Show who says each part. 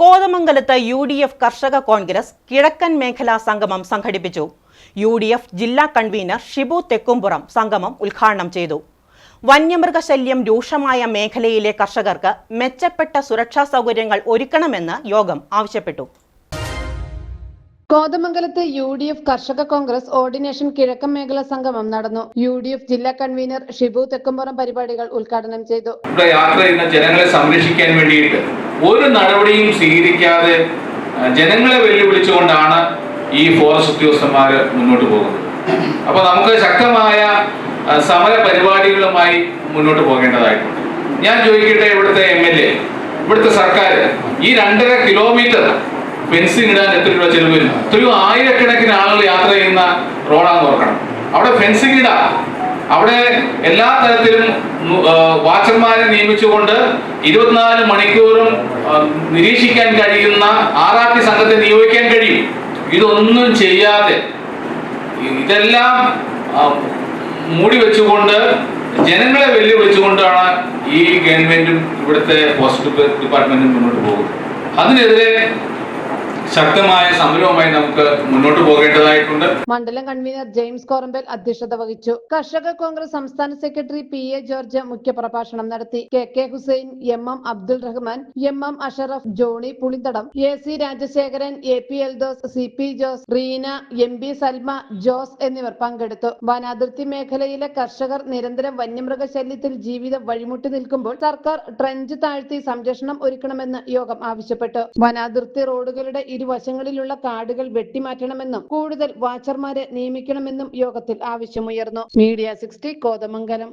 Speaker 1: കോതമംഗലത്ത് U D F കർഷക കോൺഗ്രസ് കിഴക്കൻ മേഖലാ സംഗമം സംഘടിപ്പിച്ചു. യു ഡി എഫ് ജില്ലാ കൺവീനർ ഷിബു തെക്കുംപുറം സംഗമം ഉദ്ഘാടനം ചെയ്തു. വന്യമൃഗശല്യം രൂക്ഷമായ മേഖലയിലെ കർഷകർക്ക് മെച്ചപ്പെട്ട സുരക്ഷാ സൗകര്യങ്ങൾ ഒരുക്കണമെന്ന് യോഗം ആവശ്യപ്പെട്ടു.
Speaker 2: കോതമംഗലത്ത് യു ഡി എഫ് കർഷക കോൺഗ്രസ് ഓർഡിനേഷൻ കിഴക്കൻ മേഖല സംഗമം നടന്നു. യു ഡി എഫ് ജില്ലാ കൺവീനർ ഷിബു തെക്കുംപുറം പരിപാടികൾ ഉദ്ഘാടനം ചെയ്തു.
Speaker 3: യാത്ര ചെയ്യുന്ന ജനങ്ങളെ സംരക്ഷിക്കാൻ വേണ്ടിയിട്ട് ഒരു നടപടിയും സ്വീകരിക്കാതെ ജനങ്ങളെ വെല്ലുവിളിച്ചുകൊണ്ടാണ് ഈ ഫോറസ്റ്റ് ഉദ്യോഗസ്ഥന്മാർ മുന്നോട്ട് പോകുന്നത്. അപ്പോൾ നമുക്ക് ശക്തമായ സമര പരിപാടികളുമായി മുന്നോട്ട് പോകേണ്ടതായിട്ടുണ്ട്. ഞാൻ ചോദിക്കട്ടെ ഇവിടുത്തെ എം എൽ എ ഇവിടുത്തെ സർക്കാർ ഈ രണ്ടര കിലോമീറ്റർ ഫെൻസിങ് ഇടാൻ എത്ര രൂപ ചെലവ് എത്രയോ ആയിരക്കണക്കിന് ആളുകൾ യാത്ര ചെയ്യുന്ന റോഡാന്ന് ഓർക്കണം. അവിടെ ഫെൻസിങ് ഇടാം. അവിടെ എല്ലാ തരത്തിലും വാച്ചർമാരെ നിയമിച്ചുകൊണ്ട് ഇരുപത്തിനാല് മണിക്കൂറും നിരീക്ഷിക്കാൻ കഴിയുന്ന ആർ സംഘത്തെ നിയോഗിക്കാൻ കഴിയും. ഇതൊന്നും ചെയ്യാതെ ഇതെല്ലാം മൂടി വെച്ചുകൊണ്ട് ജനങ്ങളെ വെല്ലുവിളിച്ചുകൊണ്ടാണ് ഈ ഗവൺമെന്റും ഇവിടുത്തെ പോസ്റ്റ് ഡിപ്പാർട്ട്മെന്റും മുന്നോട്ട് പോകുന്നത്. അതിനെതിരെ ശക്തമായ സമരവുമായി നമുക്ക് മുന്നോട്ട് പോകേണ്ടതായിട്ടുണ്ട്.
Speaker 2: മണ്ഡലം കൺവീനർ ജെയിംസ് കോറമ്പൽ അധ്യക്ഷത വഹിച്ചു. കർഷക കോൺഗ്രസ് സംസ്ഥാന സെക്രട്ടറി പി എ ജോർജ് മുഖ്യപ്രഭാഷണം നടത്തി. K K Hussain M M Abdul Rahman M M Ashraf Johny Pulinthadam A C Rajasekharan A P Eldhose C P Jose Reena M B Salma Jose എന്നിവർ പങ്കെടുത്തു. വനാതിർത്തി മേഖലയിലെ കർഷകർ നിരന്തരം വന്യമൃഗ ശല്യത്തിൽ ജീവിതം വഴിമുട്ടി നിൽക്കുമ്പോൾ സർക്കാർ ട്രഞ്ച് താഴ്ത്തി സംരക്ഷണം ഒരുക്കണമെന്ന് യോഗം ആവശ്യപ്പെട്ടു. വനാതിർത്തി റോഡുകളുടെ ഇരുവശങ്ങളിലുള്ള കാടുകൾ വെട്ടിമാറ്റണമെന്നും കൂടുതൽ വാച്ചർമാരെ നിയമിക്കണമെന്നും യോഗത്തിൽ ആവശ്യമുയർന്നു. Media sixty Kothamangalam.